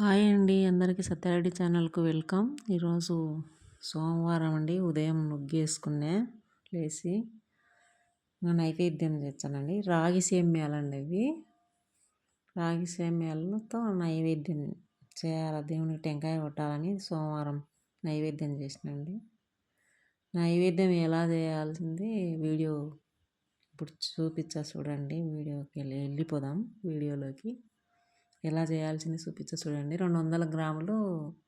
Hi అండి అందరికీ సత్యారెడ్డి ఛానల్కు వెల్కమ్. ఈరోజు సోమవారం అండి ఉదయం నొగ్గేసుకునే లేచి నైవేద్యం చేస్తానండి. రాగి సేమ్యాలండి అవి రాగి సేమ్యాలతో నైవేద్యం చేయాలి? దేవునికి టెంకాయ కొట్టాలని సోమవారం నైవేద్యం చేసినండి. నైవేద్యం ఎలా చేయాల్సింది వీడియో ఇప్పుడు చూపించా చూడండి వీడియోకి వెళ్ళి వెళ్ళిపోదాం వీడియోలోకి. ఎలా చేయాల్సింది చూపించ చూడండి. రెండు వందల గ్రాములు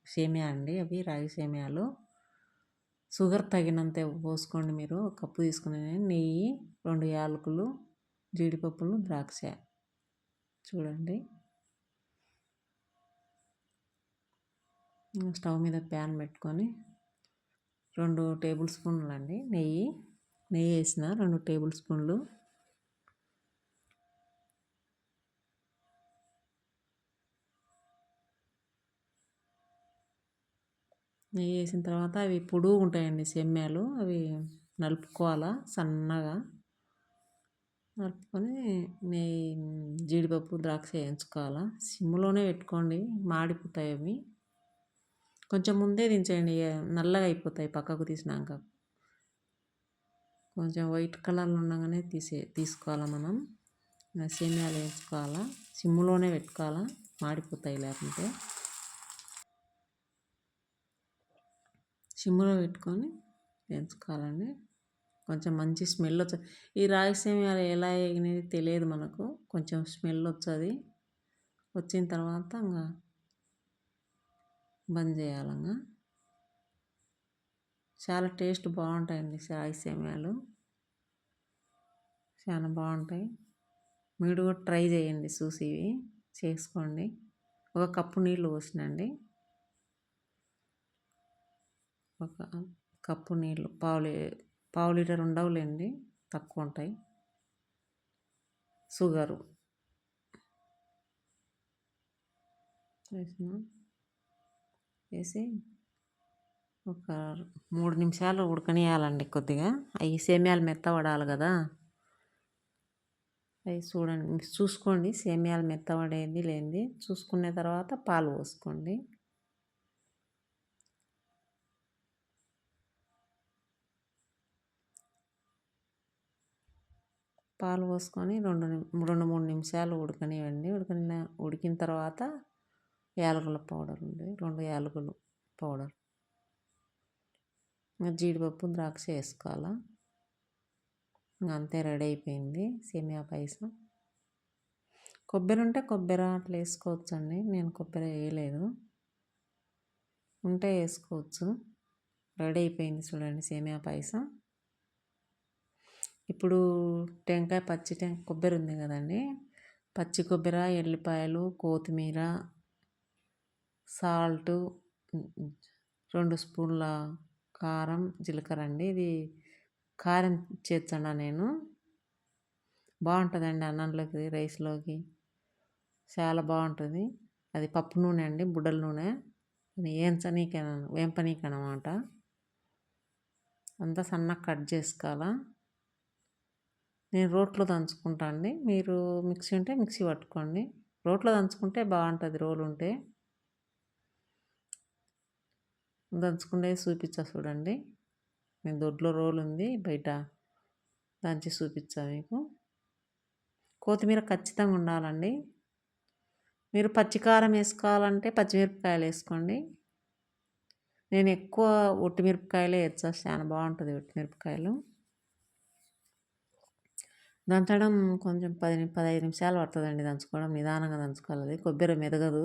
సేమియా అండి అవి రాగి సేమియాలు. షుగర్ తగినంత పోసుకోండి మీరు. కప్పు తీసుకుని నెయ్యి రెండు యాలకులు జీడిపప్పులు ద్రాక్ష. చూడండి. స్టవ్ మీద ప్యాన్ పెట్టుకొని రెండు టేబుల్ స్పూన్లు అండి నెయ్యి. నెయ్యి వేసిన రెండు టేబుల్ స్పూన్లు నెయ్యి వేసిన తర్వాత అవి పొడుగు ఉంటాయండి సెమ్యాలు. అవి నలుపుకోవాలా సన్నగా. నలుపుకొని నెయ్యి జీడిపప్పు ద్రాక్ష వేయించుకోవాలా. సిమ్లోనే పెట్టుకోండి. మాడిపోతాయి అవి. కొంచెం ముందే దించేయండి. నల్లగా అయిపోతాయి పక్కకు తీసినాక. కొంచెం వైట్ కలర్లో ఉండగానే తీసే తీసుకోవాలా మనం. సేమ్యాలు వేసుకోవాలా సిమ్లోనే పెట్టుకోవాలా. మాడిపోతాయి లేకుంటే. సిమ్లో పెట్టుకొని వేయించుకోవాలండి కొంచెం మంచి స్మెల్ వచ్చి ఈ రాగి సేమియాలు ఎలా వేగినది తెలియదు మనకు. కొంచెం స్మెల్ వచ్చేది. వచ్చిన తర్వాత ఇంకా బంద్ చేయాలంగా. చాలా టేస్ట్ బాగుంటాయండి రాగి సేమియాలు చాలా బాగుంటాయి. మీరు కూడా ట్రై చేయండి చూసి చేసుకోండి. ఒక కప్పు నీళ్ళు పోసినండి. ఒక కప్పు నీళ్ళు పావు పావు లీటర్ ఉండవులేండి తక్కువ ఉంటాయి షుగరు. వేసిన? వేసి ఒక మూడు నిమిషాలు ఉడకనియాలండి కొద్దిగా. అవి సేమ్యాలు మెత్తపడాలి కదా. అవి చూడండి చూసుకోండి సేమ్యాలు మెత్తపడేది లేనిది. చూసుకున్న తర్వాత పాలు పోసుకోండి. పాలు పోసుకొని రెండు రెండు మూడు నిమిషాలు ఉడకనివ్వండి. ఉడకని ఉడికిన తర్వాత యాలకుల పౌడర్ ఉంది. రెండు యాలకులు పౌడర్. జీడిపప్పు ద్రాక్ష వేసుకోవాలా? అంతే రెడీ అయిపోయింది. సేమియా పాయసం. కొబ్బరి ఉంటే కొబ్బరి అట్లా వేసుకోవచ్చు అండి నేను కొబ్బరి వేయలేదు. ఉంటే వేసుకోవచ్చు. రెడీ అయిపోయింది చూడండి సేమియా పాయసం. ఇప్పుడు టెంకాయ పచ్చి టెంకాయ కొబ్బరి ఉంది కదండి. పచ్చి కొబ్బరి ఎల్లిపాయలు కొత్తిమీర సాల్టు రెండు స్పూన్ల కారం జీలకర్ర అండి. ఇది కారం చేర్చండి నేను. బాగుంటుందండి అన్నంలోకి రైస్లోకి. చాలా బాగుంటుంది. అది పప్పు నూనె అండి బుడ్డల నూనె. వేయించనీకి వేంపనీకి అనమాట అంతా సన్నగా కట్ చేసుకోవాలా. నేను రోట్లో దంచుకుంటా అండి. మీరు మిక్సీ ఉంటే మిక్సీ పట్టుకోండి. రోట్లో దంచుకుంటే బాగుంటుంది రోలు ఉంటే. దంచుకుంటే చూపించా చూడండి. నేను దొడ్లో రోల్ ఉంది బయట దంచి చూపించా మీకు. కొత్తిమీర ఖచ్చితంగా ఉండాలండి. మీరు పచ్చికారం వేసుకోవాలంటే పచ్చిమిరపకాయలు వేసుకోండి. నేను ఎక్కువ ఒట్టిమిరపకాయలే వేస్తా చాలా బాగుంటుంది ఒట్టిమిరపకాయలు దంచడం కొంచెం పది పదహైదు నిమిషాలు పడుతుందండి దంచుకోవడం. నిదానంగా దంచుకోవాలి. కొబ్బరి మెదగదు.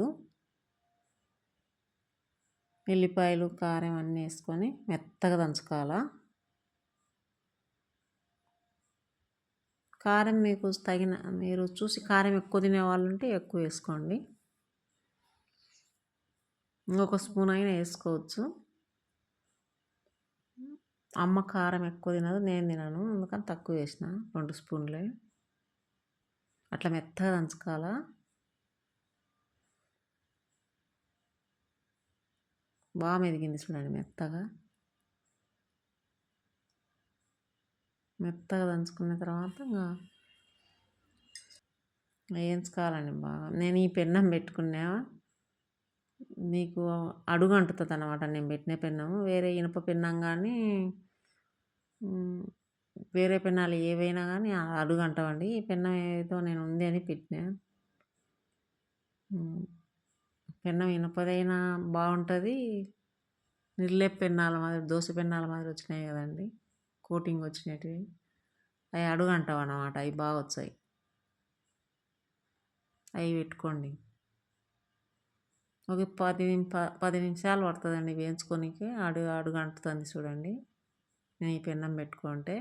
ఎల్లిపాయలు కారం అన్నీ వేసుకొని మెత్తగా దంచుకోవాలా? కారం మీకు తగిన మీరు చూసి కారం ఎక్కువ తినే వాళ్ళు ఉంటే ఎక్కువ వేసుకోండి. ఇంకొక స్పూన్ అయినా వేసుకోవచ్చు. అమ్మ కారం ఎక్కువ తినదు నేను తినను. అందుకని తక్కువ వేసిన రెండు స్పూన్లే. అట్లా మెత్తగా దంచుకోవాలా? బాగా మెదిగింది చూడండి మెత్తగా. మెత్తగా దంచుకున్న తర్వాత ఇంకా వేయించుకోవాలండి బాగా. నేను ఈ పెన్నం పెట్టుకున్నా మీకు అడుగు అంటుతుంది అనమాట నేను పెట్టిన పెన్నం. వేరే ఇనుప పెన్నం కానీ వేరే పెన్నాలు ఏవైనా కానీ అడుగు అంటవండి. ఈ పెన్నం ఏదో నేను ఉంది అని పెట్టిన. పెన్నం ఇనుపదైనా బాగుంటుంది నిర్లే పెన్నాల మాదిరి దోశ పెన్నాల మాదిరి వచ్చినాయి కదండి. కోటింగ్ వచ్చినవి అవి అడుగు అంటావు అన్నమాట అవి బాగా వచ్చాయి అవి పెట్టుకోండి. ఒక పది పది నిమిషాలు పడుతుందండి వేయించుకోనికి. అడుగు అడుగు అంటుతుంది చూడండి. నేను ఈ పెన్నం పెట్టుకుంటే.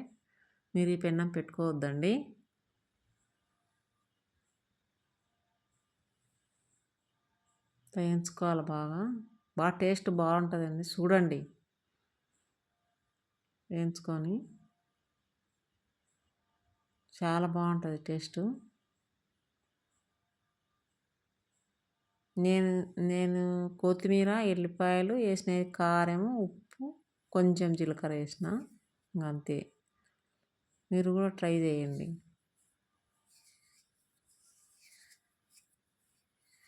మీరు ఈ పెన్నం పెట్టుకోవద్దండి. వేయించుకోవాలి బాగా. బాగా టేస్ట్ బాగుంటుందండి. చూడండి. వేయించుకొని. చాలా బాగుంటుంది టేస్టు. నేను నేను కొత్తిమీర ఎల్లిపాయలు వేసిన కారం ఉప్పు కొంచెం జీలకర్ర వేసిన అంతే మీరు కూడా ట్రై చేయండి.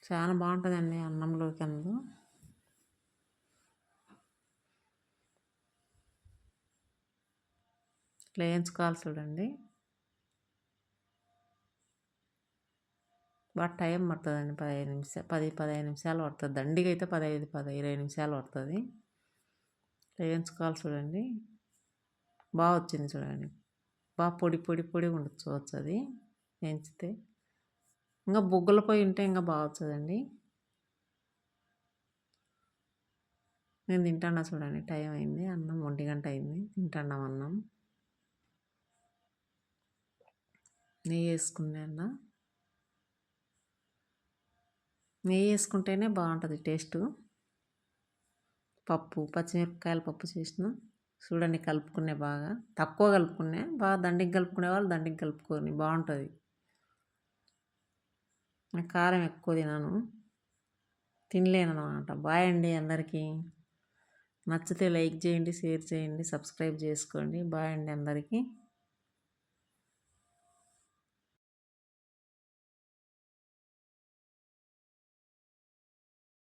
చాలా బాగుంటుందండి అన్నంలోకి అందు లేయన్స్ కాల్ చూడండి. బాగా టైం పడుతుందండి పదిహేను నిమిషాలు పది పదిహేను నిమిషాలు పడుతుంది. దండిగా అయితే పదహైదు పది ఇరవై నిమిషాలు పడుతుంది. వేయించుకోవాలి చూడండి. బాగా వచ్చింది చూడండి. బాగా పొడి పొడి పొడి ఉండొచ్చు అది వేయించితే ఇంకా బొగ్గుల పొయ్యి ఉంటే ఇంకా బాగా వచ్చదండి. నేను తింటాను చూడండి. టైం అయింది. అన్నం ఒంటి గంట అయింది. తింటాన్నాం అన్నం? నెయ్యి వేసుకునే అన్న నెయ్యి వేసుకుంటేనే బాగుంటుంది టేస్ట్. పప్పు పచ్చిమిరపకాయల పప్పు చేసిన చూడండి కలుపుకునే బాగా. తక్కువ కలుపుకునే బాగా దండికి కలుపుకునే వాళ్ళు దండికి కలుపుకొని బాగుంటుంది. కారం ఎక్కువ తినను. తినలేను అనమాట బాయ్ అండి అందరికీ. నచ్చితే లైక్ చేయండి షేర్ చేయండి సబ్స్క్రైబ్ చేసుకోండి. బాయ్ అండి అందరికీ.